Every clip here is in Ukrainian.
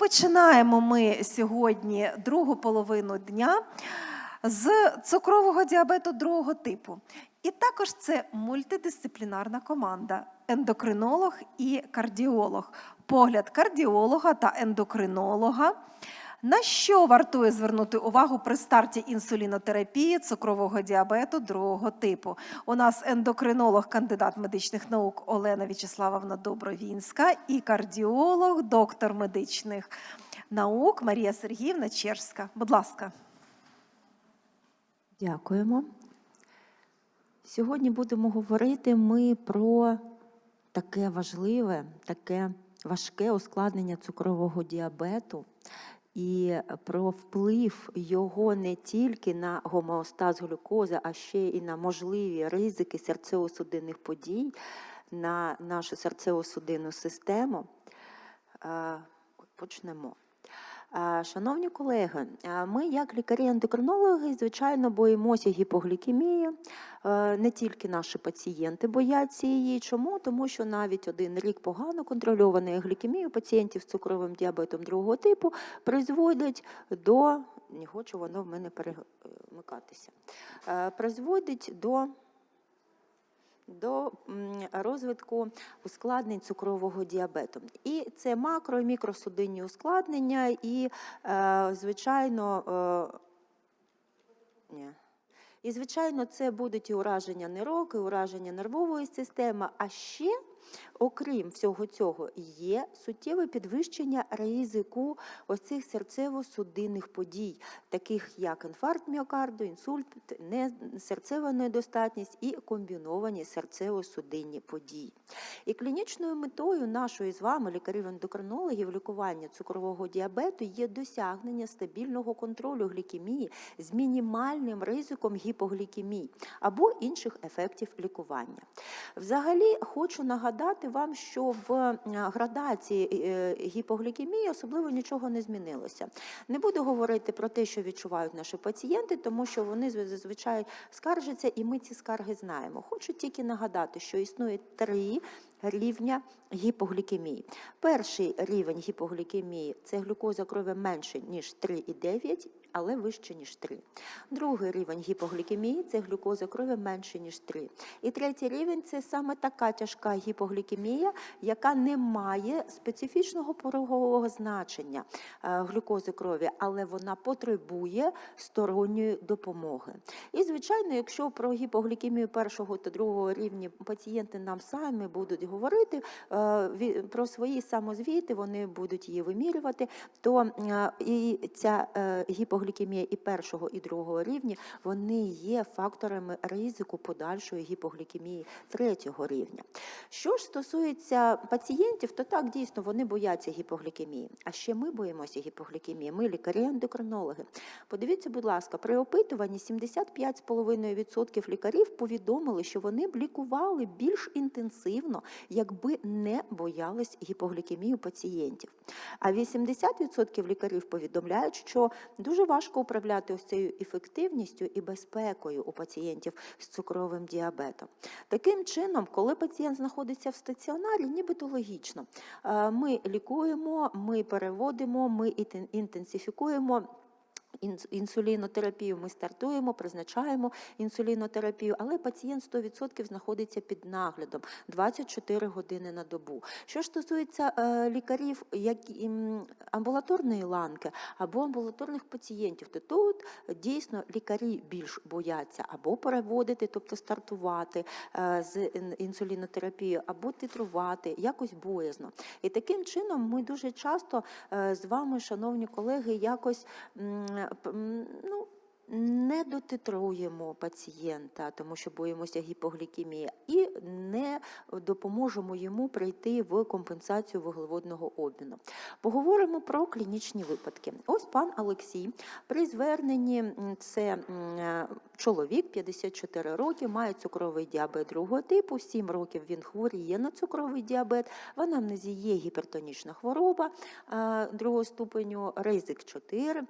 починаємо ми сьогодні другу половину дня з цукрового діабету другого типу. І також це мультидисциплінарна команда ендокринолог і кардіолог. Погляд кардіолога та ендокринолога. На що вартує звернути увагу при старті інсулінотерапії цукрового діабету другого типу? У нас ендокринолог, кандидат медичних наук Олена В'ячеславовна Добровінська і кардіолог, доктор медичних наук Марія Сергіївна Черська. Будь ласка. Дякуємо. Сьогодні будемо говорити ми про таке важливе, таке важке ускладнення цукрового діабету і про вплив його не тільки на гомеостаз глюкози, а ще і на можливі ризики серцево-судинних подій на нашу серцево-судинну систему. Е, Почнемо. Е, Шановні колеги, е, ми, як лікарі-ендокринологи, звичайно, боїмося гіпоглікемії. Е, Не тільки наші пацієнти бояться її. Чому? Тому що навіть один рік погано контрольованої глікемії у пацієнтів з цукровим діабетом другого типу призводить до не хочу воно в мене перемикатися. Е, Призводить до до розвитку ускладнень цукрового діабету. І це макро і мікросудинні ускладнення, і, е, звичайно, е, ні. І, звичайно, це будуть і ураження нирок, і ураження нервової системи, а ще, окрім всього цього, є суттєве підвищення ризику оцих серцево-судинних подій, таких як інфаркт міокарду, інсульт, серцева недостатність і комбіновані серцево-судинні події. І клінічною метою нашої з вами, лікарів-ендокринологів, лікування цукрового діабету є досягнення стабільного контролю глікемії з мінімальним ризиком гіпоглікемії або інших ефектів лікування. Взагалі, хочу нагадати вам, що в е, градації е, гіпоглікемії особливо нічого не змінилося. Не буду говорити про те, що відчувають наші пацієнти, тому що вони зазвичай скаржаться, і ми ці скарги знаємо. Хочу тільки нагадати, що існує три рівня гіпоглікемії. Перший рівень гіпоглікемії це глюкоза крові менше, ніж 3,9, але вище, ніж 3. Другий рівень гіпоглікемії це глюкоза крові менше, ніж 3. І третій рівень це саме така тяжка гіпоглікемія, яка не має специфічного порогового значення е, глюкози крові, але вона потребує сторонньої допомоги. І, звичайно, якщо про гіпоглікемію першого та другого рівні пацієнти нам самі будуть говорити е, про свої самозвіти, вони будуть її вимірювати, то е, і ця е, гіпоглікемія і першого, і другого рівні вони є факторами ризику подальшої гіпоглікемії третього рівня. Що ж стосується пацієнтів, то так дійсно вони бояться гіпоглікемії. А ще ми боїмося гіпоглікемії. Ми лікарі-ендокринологи. Подивіться, будь ласка, при опитуванні 75,5% лікарів повідомили, що вони б лікували більш інтенсивно, якби не боялись гіпоглікемії у пацієнтів. А 80% лікарів повідомляють, що дуже важко управляти ось цією ефективністю і безпекою у пацієнтів з цукровим діабетом. Таким чином, коли пацієнт знаходиться в стаціонарі, нібито логічно. Е, Ми лікуємо, ми переводимо, ми інтен- інтенсифікуємо. Інс- Інсулінотерапію ми стартуємо, призначаємо інсулінотерапію, але пацієнт 100% знаходиться під наглядом 24 години на добу. Що стосується е, лікарів як амбулаторної ланки або амбулаторних пацієнтів, то тут дійсно лікарі більш бояться або переводити, тобто стартувати е, з ін- інсулінотерапією, або титрувати, якось боязно. І таким чином ми дуже часто е, з вами, шановні колеги, якось Hum, não, не дотитруємо пацієнта, тому що боїмося гіпоглікемії, і не допоможемо йому прийти в компенсацію вуглеводного обміну. Поговоримо про клінічні випадки. Ось пан Олексій при зверненні це е, чоловік 54 роки, має цукровий діабет другого типу, 7 років він хворіє на цукровий діабет, в анамнезі є гіпертонічна хвороба е, другого ступеню, ризик 4.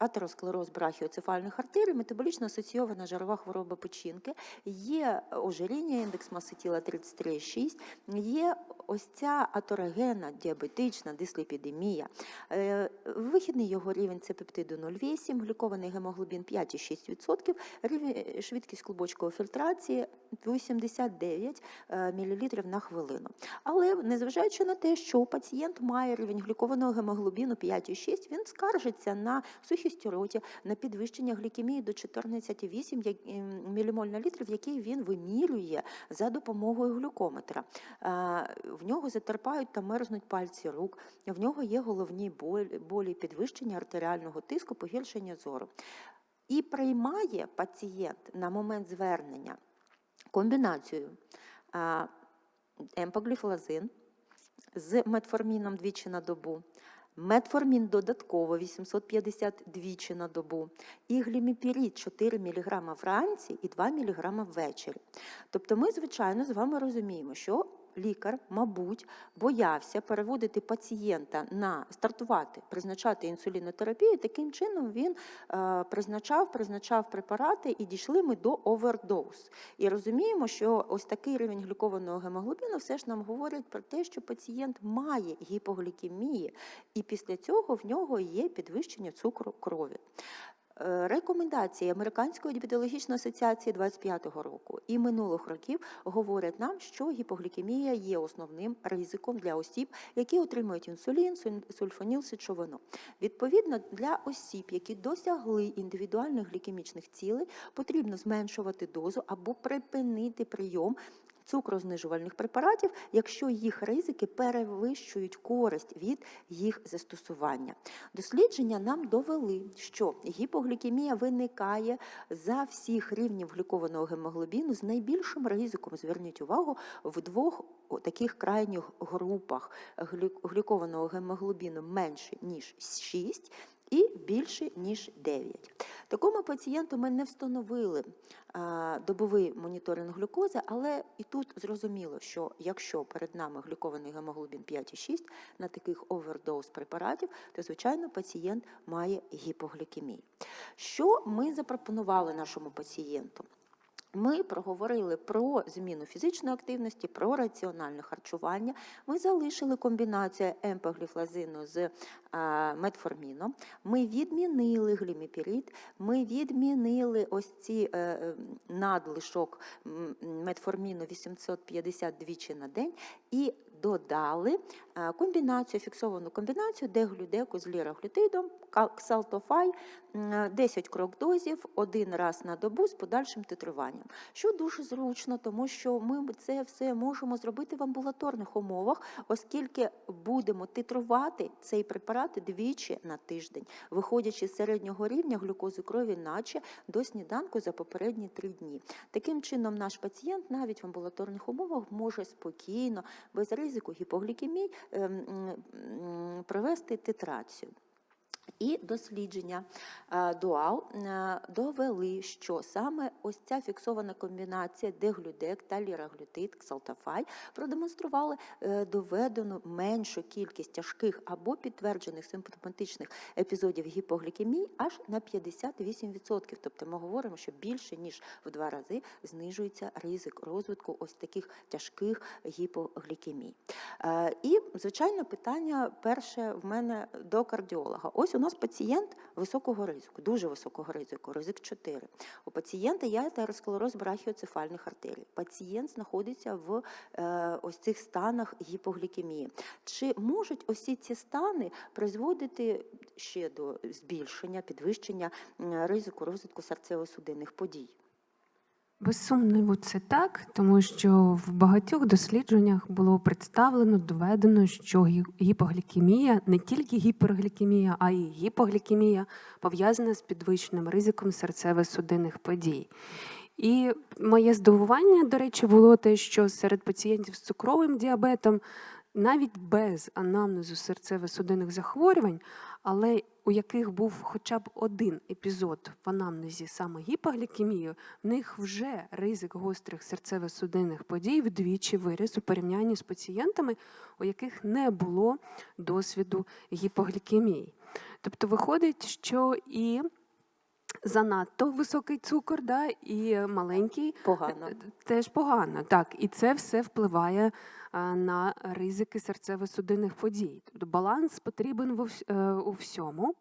Е, атеросклероз брахіоцефальних артерій, метаболічно асоційована жирова хвороба печінки, є ожиріння, індекс маси тіла 33,6, є ось ця атерогенна діабетична дисліпідемія. Е, Вихідний його рівень це пептиду 0,8, глікований гемоглобін 5,6%, рівень, швидкість клубочкової фільтрації 89 мл на хвилину. Але незважаючи на те, що пацієнт має рівень глікованого гемоглобіну 5,6, він скаржиться на сухість у роті, на підвищення глікемії до 14,8 як- ем, мілімоль на літр, який він вимірює за допомогою глюкометра. В нього затерпають та мерзнуть пальці рук, в нього є головні болі підвищення артеріального тиску, погіршення зору. І приймає пацієнт на момент звернення комбінацію емпогліфлазин з метформіном двічі на добу, метформін додатково 850 двічі на добу, і гліміпірід 4 мг вранці і 2 мг ввечері. Тобто ми, звичайно, з вами розуміємо, що лікар, мабуть, боявся переводити пацієнта на стартувати, призначати інсулінотерапію. Таким чином він е, призначав, призначав препарати, і дійшли ми до овердоз. І розуміємо, що ось такий рівень глікованого гемоглобіну все ж нам говорить про те, що пацієнт має гіпоглікемії, і після цього в нього є підвищення цукру крові. Е, Рекомендації Американської діабетологічної асоціації 25-го року і минулих років говорять нам, що гіпоглікемія є основним ризиком для осіб, які отримують інсулін, суль- сульфоніл, сечовину. Відповідно, для осіб, які досягли індивідуальних глікемічних цілей, потрібно зменшувати дозу або припинити прийом цукрознижувальних препаратів, якщо їх ризики перевищують користь від їх застосування. Дослідження нам довели, що гіпоглікемія виникає за всіх рівнів глікованого гемоглобіну з найбільшим ризиком. Зверніть увагу в двох таких крайніх групах глікованого гемоглобіну менше ніж 6 і більше ніж 9. Такому пацієнту ми не встановили добовий моніторинг глюкози, але і тут зрозуміло, що якщо перед нами глікований гемоглобін 5,6 на таких овердоз препаратів, то звичайно пацієнт має гіпоглікемію. Що ми запропонували нашому пацієнту? Ми проговорили про зміну фізичної активності, про раціональне харчування. Ми залишили комбінацію емпогліфлазину з метформіном. Ми відмінили гліміпірид, ми відмінили ось ці е, е, надлишок метформіну 850 двічі на день і додали комбінацію, фіксовану комбінацію деглюдеку з ліраглютидом, ксалтофай, 10 крок дозів один раз на добу з подальшим титруванням. Що дуже зручно, тому що ми це все можемо зробити в амбулаторних умовах, оскільки будемо титрувати цей препарат двічі на тиждень, виходячи з середнього рівня глюкози крові, наче до сніданку за попередні три дні. Таким чином, наш пацієнт навіть в амбулаторних умовах може спокійно, без ризику гіпоглікемії, ем, провести титрацію. І дослідження е, дуал е, довели, що саме ось ця фіксована комбінація деглюдек та ліраглютид, ксалтофай продемонстрували е, доведену меншу кількість тяжких або підтверджених симптоматичних епізодів гіпоглікемії аж на 58%. Тобто ми говоримо, що більше ніж в два рази знижується ризик розвитку ось таких тяжких гіпоглікемій. І, звичайно, питання перше в мене до кардіолога. Ось нас пацієнт високого ризику, дуже високого ризику, ризик 4. У пацієнта є атеросклероз брахіоцефальних артерій. Пацієнт знаходиться в е, ось цих станах гіпоглікемії. Чи можуть усі ці стани призводити ще до збільшення, підвищення ризику розвитку серцево-судинних подій? Без сумніву, це так, тому що в багатьох дослідженнях було представлено, доведено, що гі- гіпоглікемія, не тільки гіперглікемія, а й гіпоглікемія пов'язана з підвищеним ризиком серцево-судинних подій. І моє здивування, до речі, було те, що серед пацієнтів з цукровим діабетом навіть без анамнезу серцево-судинних захворювань, але у яких був хоча б один епізод в анамнезі саме гіпоглікемії, в них вже ризик гострих серцево-судинних подій вдвічі виріс у порівнянні з пацієнтами, у яких не було досвіду гіпоглікемії. Тобто виходить, що і занадто високий цукор, да, і маленький Погано. е, теж погано. Так, і це все впливає на ризики серцево-судинних подій. Тобто баланс потрібен е, у всьому.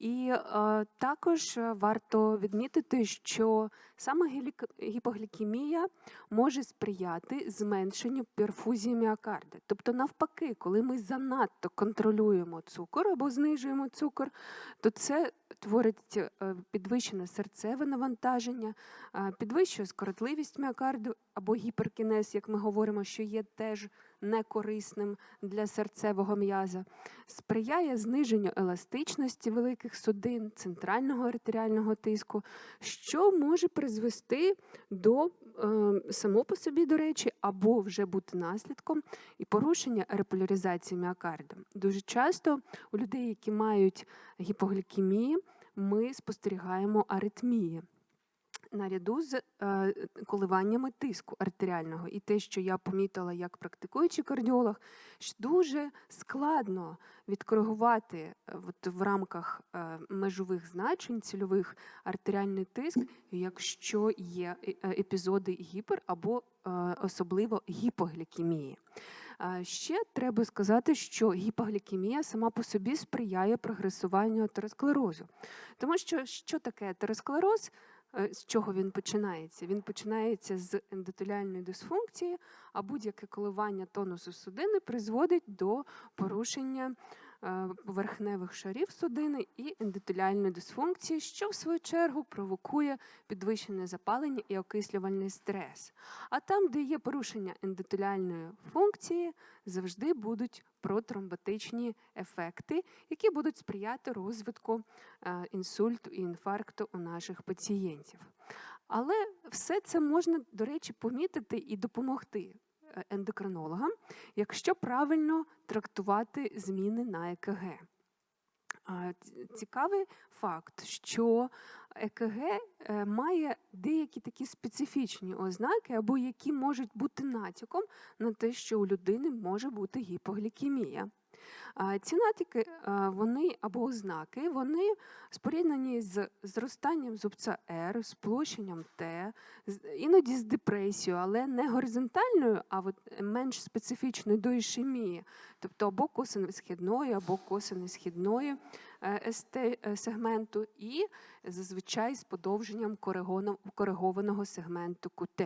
І е, також е, варто відмітити, що саме гіпоглікемія може сприяти зменшенню перфузії міокарда. Тобто, навпаки, коли ми занадто контролюємо цукор або знижуємо цукор, то це творить е, підвищене серцеве навантаження, е, підвищує скоротливість міокарду або гіперкінез, як ми говоримо, що є теж некорисним для серцевого м'яза, сприяє зниженню еластичності великих судин, центрального артеріального тиску, що може призвести до е, само по собі, до речі, або вже бути наслідком і порушення реполяризації міокарда. Дуже часто у людей, які мають гіпоглікемії, ми спостерігаємо аритмії. Наряду з е, коливаннями тиску артеріального, і те, що я помітила як практикуючий кардіолог, що дуже складно відкоригувати е, от в рамках е, межових значень цільових артеріальний тиск, якщо є епізоди гіпер або особливо гіпоглікемії. Ще треба сказати, що гіпоглікемія сама по собі сприяє прогресуванню атеросклерозу. Тому що що таке атеросклероз? Е, З чого він починається? Він починається з ендотеліальної дисфункції, а будь-яке коливання тонусу судини призводить до порушення поверхневих шарів судини і ендотеліальної дисфункції, що в свою чергу провокує підвищене запалення і окислювальний стрес. А там, де є порушення ендотеліальної функції, завжди будуть протромботичні ефекти, які будуть сприяти розвитку е, інсульту і інфаркту у наших пацієнтів. Але все це можна, до речі, помітити і допомогти е, ендокринологам, якщо правильно трактувати зміни на ЕКГ. Цікавий факт, що ЕКГ е, має деякі такі специфічні ознаки, або які можуть бути натяком на те, що у людини може бути гіпоглікемія. Ці натяки вони або ознаки вони споріднені з зростанням зубця R, сплощенням Т, іноді з депресією, але не горизонтальною, а от менш специфічною до ішемії, тобто або косинно-східної, або косинно-східної е, СТ е, сегменту, і зазвичай з подовженням коригованого сегменту КУТ.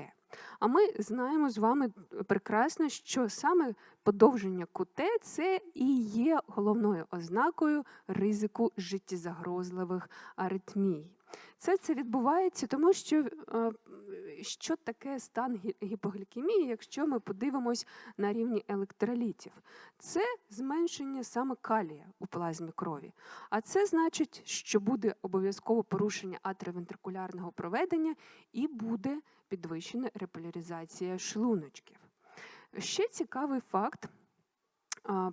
А ми знаємо з вами прекрасно, що саме подовження КУТ це і є головною ознакою ризику життєзагрозливих аритмій. Це це відбувається, тому що е, що таке стан гіпоглікемії, якщо ми подивимось на рівні електролітів? Це зменшення саме калія у плазмі крові. А це значить, що буде обов'язково порушення атриовентрикулярного проведення і буде підвищена реполяризація шлуночків. Ще цікавий факт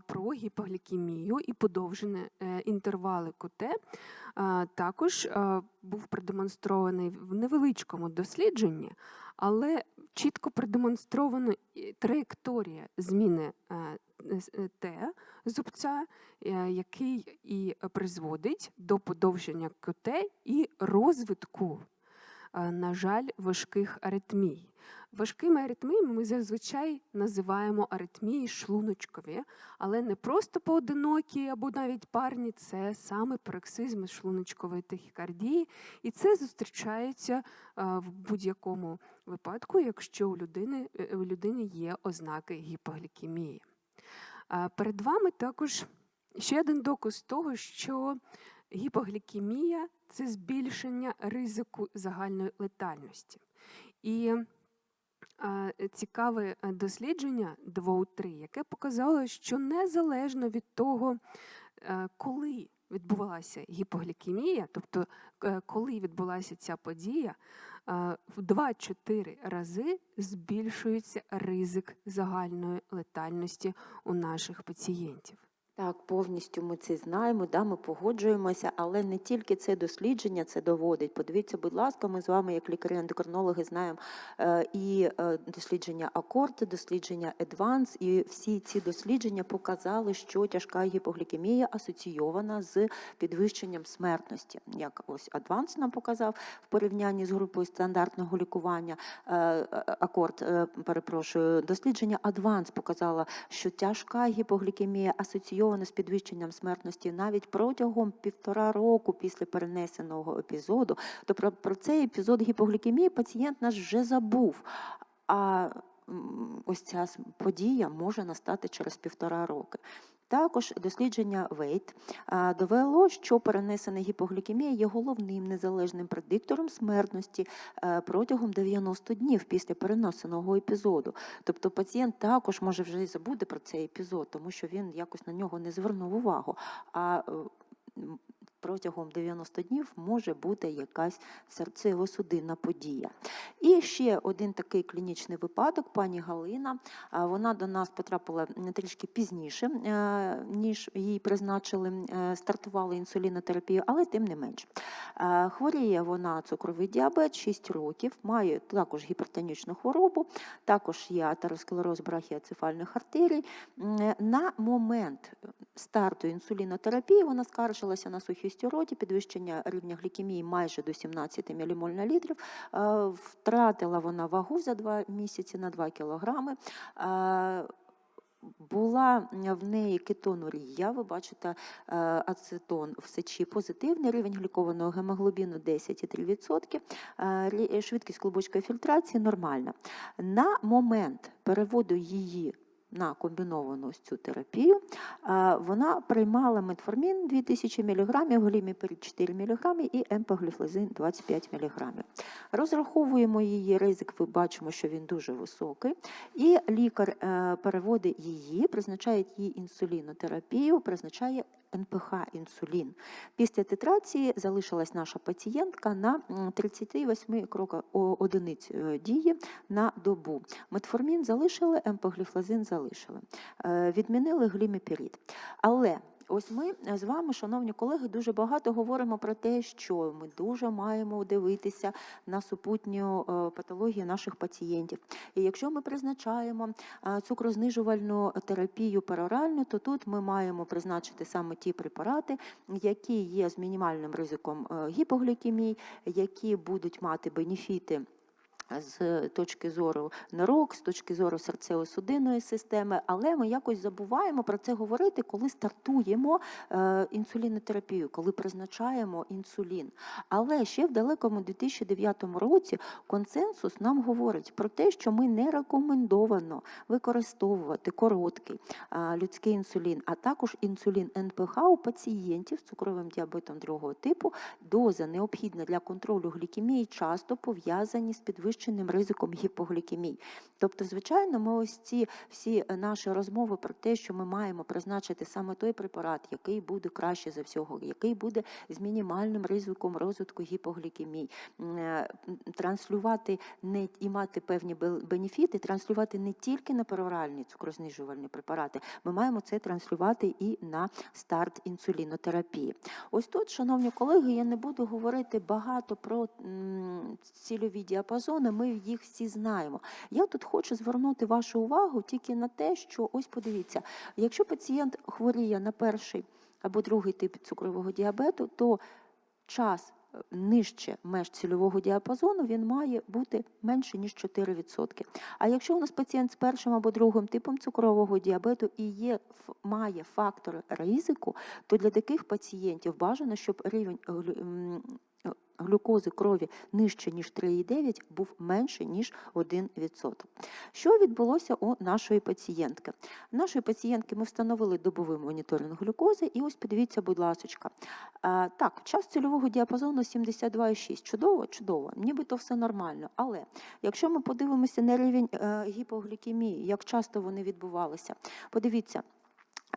про гіпоглікемію і подовжені е, інтервали КТ також був продемонстрований в невеличкому дослідженні, але чітко продемонстрована траєкторія зміни е, е, Т зубця, який і призводить до подовження КТ і розвитку, на жаль, важких аритмій. Важкими аритміями ми зазвичай називаємо аритмії шлуночкові, але не просто поодинокі або навіть парні, це саме пароксизм шлуночкової тахікардії, і це зустрічається е, в будь-якому випадку, якщо у людини, е, у людини є ознаки гіпоглікемії. Перед вами також ще один доказ того, що гіпоглікемія це збільшення ризику загальної летальності. І цікаве е, дослідження 2.3, яке показало, що незалежно від того, е, коли відбувалася гіпоглікемія, тобто е, коли відбулася ця подія, в 2-4 рази збільшується ризик загальної летальності у наших пацієнтів. Так, повністю ми це знаємо, да, ми погоджуємося, але не тільки це дослідження це доводить. Подивіться, будь ласка, ми з вами, як лікарі-ендокринологи, знаємо е, і е, дослідження Акорд, дослідження Advance, і всі ці дослідження показали, що тяжка гіпоглікемія асоційована з підвищенням смертності. Як ось Advance нам показав в порівнянні з групою стандартного лікування. Е, Акорд, перепрошую, дослідження Advance показало, що тяжка гіпоглікемія асоційована з підвищенням смертності навіть протягом півтора року після перенесеного епізоду. То про, про цей епізод гіпоглікемії пацієнт наш вже забув. А ось ця подія може настати через півтора роки. Також дослідження ВЕЙТ довело, що перенесена гіпоглікемія є головним незалежним предиктором смертності е, протягом 90 днів після перенесеного епізоду. Тобто пацієнт також може вже забути про цей епізод, тому що він якось на нього не звернув увагу. А е, протягом 90 днів може бути якась серцево-судинна подія. І ще один такий клінічний випадок, пані Галина. Вона до нас потрапила трішки пізніше, е, ніж їй призначили, е, стартували інсулінотерапію, але тим не менш. Е, Хворіє вона цукровий діабет 6 років, має також гіпертонічну хворобу, також є атеросклероз брахіоцефальних артерій. На момент старту інсулінотерапії вона скаржилася на сухість у роті, підвищення рівня глікемії майже до 17 мілімоль на літрів. Е, Втратила вона вагу за 2 місяці на 2 кілограми. Е, Була в неї кетонурія, ви бачите, е, ацетон в сечі позитивний, рівень глікованого гемоглобіну 10,3%, е, швидкість клубочкової фільтрації нормальна. На момент переводу її на комбіновану цю терапію, вона приймала метформін 2000 мг, гліміпірид 4 мг і емпогліфлозин 25 мг. Розраховуємо її ризик, ви бачимо, що він дуже високий. І лікар е, переводить її, призначає їй інсулінотерапію, призначає НПХ інсулін. Після титрації залишилась наша пацієнтка на м, 38 крока одиниць е, дії на добу. Метформін залишили, емпогліфлазин залишили. Е, Відмінили гліміпірід. Але Ось ми е, з вами, шановні колеги, дуже багато говоримо про те, що ми дуже маємо дивитися на супутню е, патологію наших пацієнтів. І якщо ми призначаємо е, цукрознижувальну терапію пероральну, то тут ми маємо призначити саме ті препарати, які є з мінімальним ризиком гіпоглікемії, які будуть мати бенефіти з точки зору нирок, з точки зору серцево-судинної системи, але ми якось забуваємо про це говорити, коли стартуємо е, інсулінотерапію, коли призначаємо інсулін. Але ще в далекому 2009 році консенсус нам говорить про те, що ми не рекомендовано використовувати короткий людський інсулін, а також інсулін НПХ у пацієнтів з цукровим діабетом другого типу. Доза необхідна для контролю глікемії часто пов'язані з підвищеним ризиком гіпоглікемії. Тобто, звичайно, ми ось ці всі е, наші розмови про те, що ми маємо призначити саме той препарат, який буде краще за всього, який буде з мінімальним ризиком розвитку гіпоглікемії, е, транслювати не і мати певні бенефіти, транслювати не тільки на пероральні цукрознижувальні препарати, ми маємо це транслювати і на старт інсулінотерапії. Ось тут, шановні колеги, я не буду говорити багато про цільові діапазони, ми їх всі знаємо. Я тут хочу звернути вашу увагу тільки на те, що ось подивіться, якщо пацієнт хворіє на перший або другий тип цукрового діабету, то час е, нижче меж цільового діапазону він має бути менше ніж 4%. А якщо у нас пацієнт з першим або другим типом цукрового діабету і є має фактори ризику, то для таких пацієнтів бажано, щоб рівень глюкози крові нижче ніж 3,9 був менше ніж 1%. Що відбулося у нашої пацієнтки? У нашої пацієнтки ми встановили добовий моніторинг глюкози, і ось подивіться, будь ласочка. Так, час цільового діапазону 72,6. Чудово, чудово, нібито все нормально. Але якщо ми подивимося на рівень е, гіпоглікемії, як часто вони відбувалися, подивіться.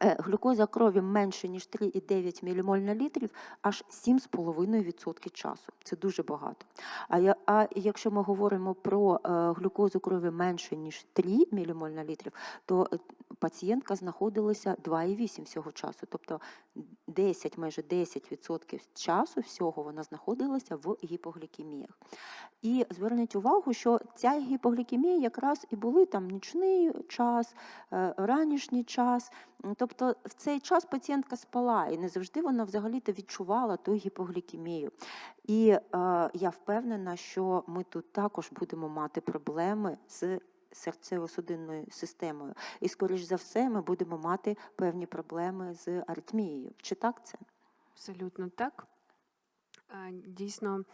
Е, Глюкоза крові менше ніж 3,9 мілімоль на літрів, аж 7,5% часу. Це дуже багато. А, я, а якщо ми говоримо про е, глюкозу крові менше ніж 3 мілімоль на літрів, то е, пацієнтка знаходилася 2,8 всього часу. Тобто 10, майже 10% часу всього вона знаходилася в гіпоглікеміях. І зверніть увагу, що ця гіпоглікемія якраз і були там нічний час, е, ранішній час. Тобто в цей час пацієнтка спала, і не завжди вона взагалі-то відчувала ту гіпоглікемію. І е, я впевнена, що ми тут також будемо мати проблеми з серцево-судинною системою. І, скоріш за все, ми будемо мати певні проблеми з аритмією. Чи так це? Абсолютно так. Е, Дійсно,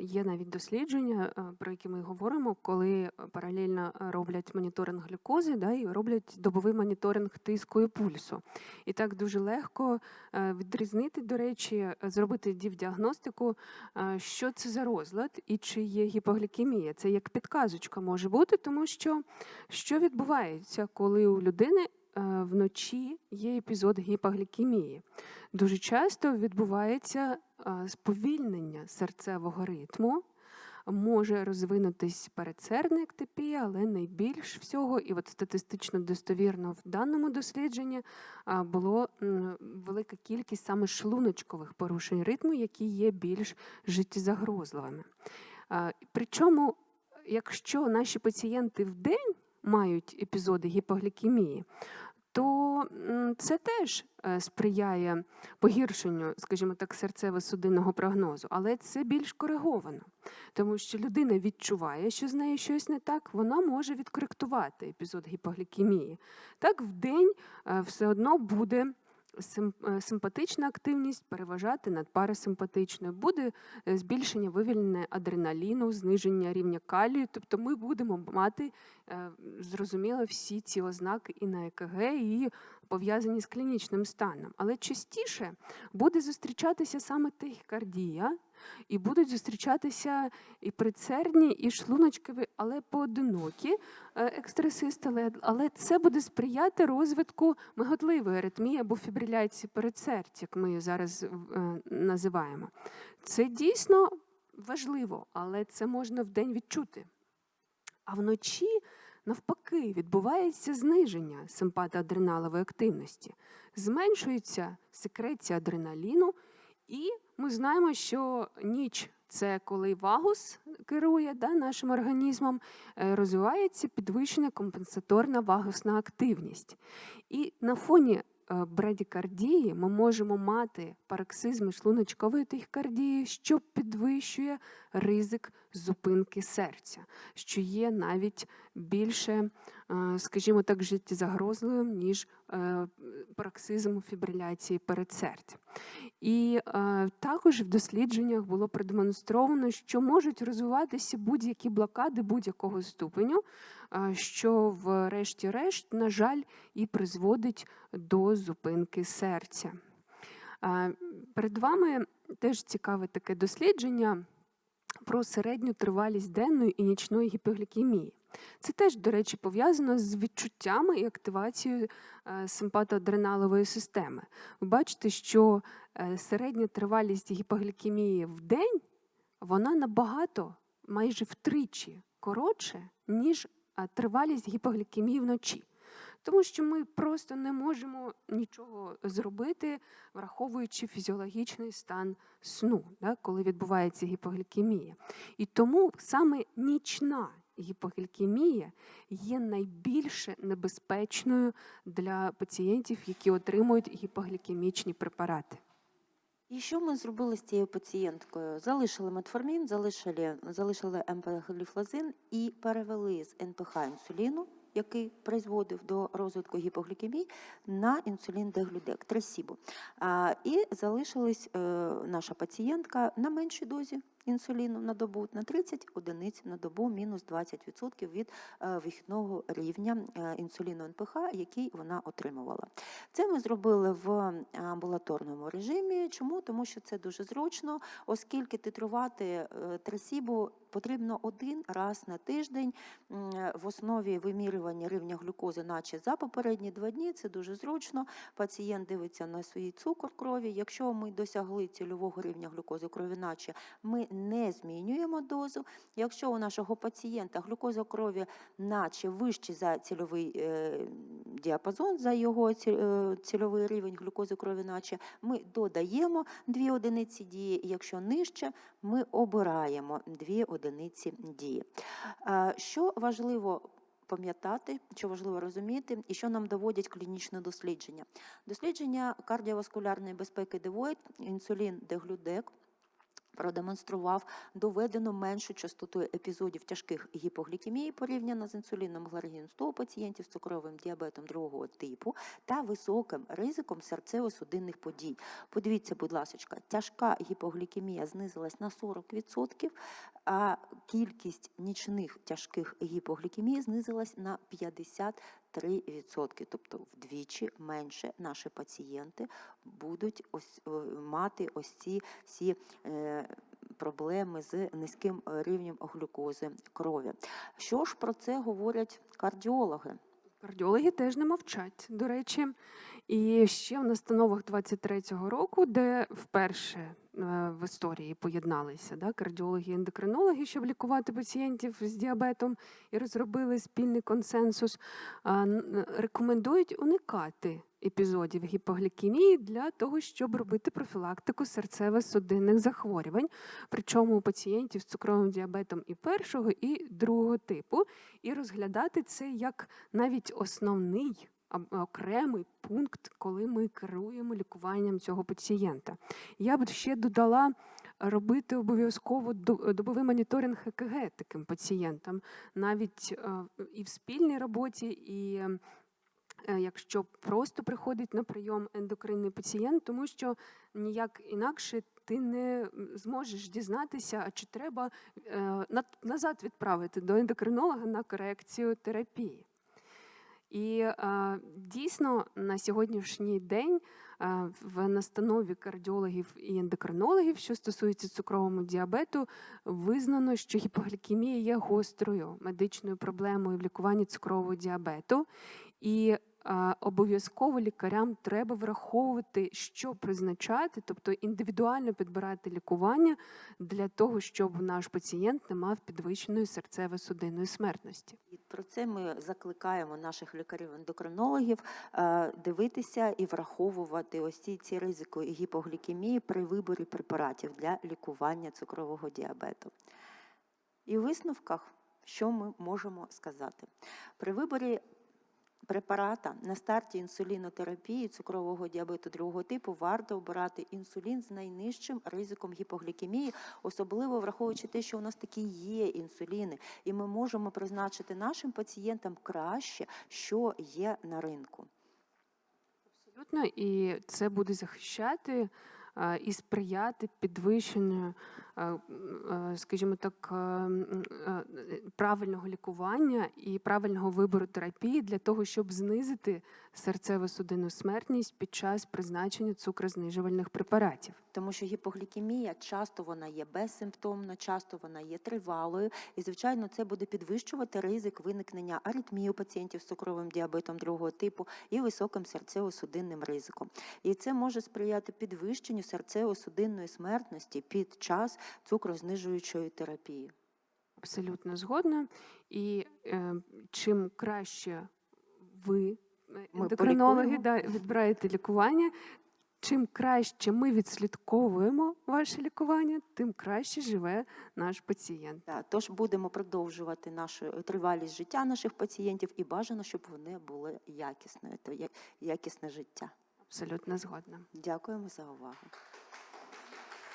є навіть дослідження, е, про які ми говоримо, коли паралельно е, роблять моніторинг глюкози да, і роблять добовий моніторинг тиску і пульсу. І так дуже легко е, відрізнити, до речі, зробити дівдіагностику, е, що це за розлад і чи є гіпоглікемія. Це як підказочка може бути, тому що що відбувається, коли у людини е, вночі є епізод гіпоглікемії. Дуже часто відбувається сповільнення серцевого ритму. Може розвинутись передсердна ектопія, але найбільш всього, і от статистично достовірно в даному дослідженні було велика кількість саме шлуночкових порушень ритму, які є більш життєзагрозливими. Причому, якщо наші пацієнти в день мають епізоди гіпоглікемії, то це теж е, сприяє погіршенню, скажімо так, серцево-судинного прогнозу, але це більш кориговано, тому що людина відчуває, що з нею щось не так, вона може відкоректувати епізод гіпоглікемії. Так, в день е, все одно буде. Е, Симпатична активність переважати над парасимпатичною, буде е, збільшення вивільнення адреналіну, зниження рівня калію. Тобто ми будемо мати е, зрозуміло всі ці ознаки і на ЕКГ, і пов'язані з клінічним станом. Але частіше буде зустрічатися саме тахікардія, і будуть зустрічатися і предсердні, і шлуночкові, але поодинокі е, екстрасистоли. Але це буде сприяти розвитку миготливої аритмії або фібриляції передсердь, як ми її зараз е, називаємо. Це дійсно важливо, але це можна вдень відчути. А вночі, навпаки, відбувається зниження симпатоадреналової активності, зменшується секреція адреналіну, і ми знаємо, що ніч це коли вагус керує да, нашим організмом, е, розвивається підвищена компенсаторна вагусна активність. І на фоні брадікардії ми можемо мати пароксизми шлуночкової тахікардії, що підвищує ризик зупинки серця, що є навіть більше, е, скажімо так, життєзагрозливим, ніж е, пароксизм фібриляції передсердь. І е, також в дослідженнях було продемонстровано, що можуть розвиватися будь-які блокади будь-якого ступеню, е, що врешті-решт, на жаль, і призводить до зупинки серця. Перед вами теж цікаве таке дослідження про середню тривалість денної і нічної гіпоглікемії. Це теж, до речі, пов'язано з відчуттями і активацією е, симпатоадреналової системи. Ви бачите, що е, середня тривалість гіпоглікемії в день вона набагато, майже втричі коротше, ніж тривалість гіпоглікемії вночі. Тому що ми просто не можемо нічого зробити, враховуючи фізіологічний стан сну, да, коли відбувається гіпоглікемія. І тому саме нічна гіпоглікемія є найбільше небезпечною для пацієнтів, які отримують гіпоглікемічні препарати. І що ми зробили з цією пацієнткою? Залишили метформін, залишили, залишили емпагліфлазин і перевели з НПХ інсуліну, який призводив до розвитку гіпоглікемії, на інсулін деглюдек, тресібу. І залишилась е, наша пацієнтка на меншій дозі інсуліну на добу, на 30 одиниць на добу, мінус 20% від е, вихідного рівня е, інсуліну НПХ, який вона отримувала. Це ми зробили в амбулаторному режимі. Чому? Тому що це дуже зручно, оскільки титрувати трасібу потрібно один раз на тиждень в основі вимірювання рівня глюкози, наче за попередні два дні. Це дуже зручно. Пацієнт дивиться на свій цукор крові. Якщо ми досягли цільового рівня глюкози крові, наче ми не змінюємо дозу. Якщо у нашого пацієнта глюкоза крові наче вищий за цільовий е, діапазон, за його е, цільовий рівень глюкози крові, наче ми додаємо 2 одиниці дії. Якщо нижче, ми обираємо 2 одиниці дії. Е, Що важливо пам'ятати, що важливо розуміти, і що нам доводять клінічне дослідження. Дослідження кардіоваскулярної безпеки Девойт, інсулін деглюдек продемонстрував доведено меншу частоту епізодів тяжких гіпоглікемії порівняно з інсуліном гларгін 100 пацієнтів з цукровим діабетом другого типу та високим ризиком серцево-судинних подій. Подивіться, будь ласка, тяжка гіпоглікемія знизилась на 40%, а кількість нічних тяжких гіпоглікемій знизилась на 53%. Тобто вдвічі менше наші пацієнти будуть ось, е, мати ось ці всі е, проблеми з низьким е, рівнем глюкози крові. Що ж про це говорять кардіологи? Кардіологи теж не мовчать, до речі. І ще в настановах 23-го року, де вперше е, в історії поєдналися да, кардіологи і ендокринологи, щоб лікувати пацієнтів з діабетом і розробили спільний консенсус, рекомендують уникати епізодів гіпоглікемії для того, щоб робити профілактику серцево-судинних захворювань, причому у пацієнтів з цукровим діабетом і першого, і другого типу, і розглядати це як навіть основний окремий пункт, коли ми керуємо лікуванням цього пацієнта. Я б ще додала робити обов'язково до- добовий моніторинг ЕКГ таким пацієнтам, навіть е, і в спільній роботі, і якщо просто приходить на прийом ендокринний пацієнт, тому що ніяк інакше ти не зможеш дізнатися, а чи треба е, назад відправити до ендокринолога на корекцію терапії. І е, дійсно на сьогоднішній день е, в настанові кардіологів і ендокринологів, що стосується цукрового діабету, визнано, що гіпоглікемія є гострою медичною проблемою в лікуванні цукрового діабету. І обов'язково лікарям треба враховувати, що призначати, тобто індивідуально підбирати лікування для того, щоб наш пацієнт не мав підвищеної серцево-судинної смертності. І про це ми закликаємо наших лікарів-ендокринологів е, дивитися і враховувати ось ці, ці ризики гіпоглікемії при виборі препаратів для лікування цукрового діабету. І в висновках, що ми можемо сказати? При виборі препарата на старті інсулінотерапії цукрового діабету другого типу варто обирати інсулін з найнижчим ризиком гіпоглікемії, особливо враховуючи те, що у нас такі є інсуліни, і ми можемо призначити нашим пацієнтам краще, що є на ринку. Абсолютно, і це буде захищати і сприяти підвищенню, скажімо так, е, м, е, правильного лікування і правильного вибору терапії для того, щоб знизити серцево-судинну смертність під час призначення цукрознижувальних препаратів. Тому що гіпоглікемія часто вона є безсимптомна, часто вона є тривалою, і звичайно, це буде підвищувати ризик виникнення аритмії у пацієнтів з цукровим діабетом другого типу і високим серцево-судинним ризиком. І це може сприяти підвищенню серцево-судинної смертності під час цукрознижуючої терапії. Абсолютно згодна. І е, чим краще ви, е, Ми ендокринологи, да, відбираєте лікування, чим краще ми відслідковуємо ваше лікування, тим краще живе наш пацієнт. Да, тож будемо продовжувати нашу тривалість життя наших пацієнтів і бажано, щоб вони були якісною, то якісне життя. Абсолютно згодна. Дякуємо за увагу.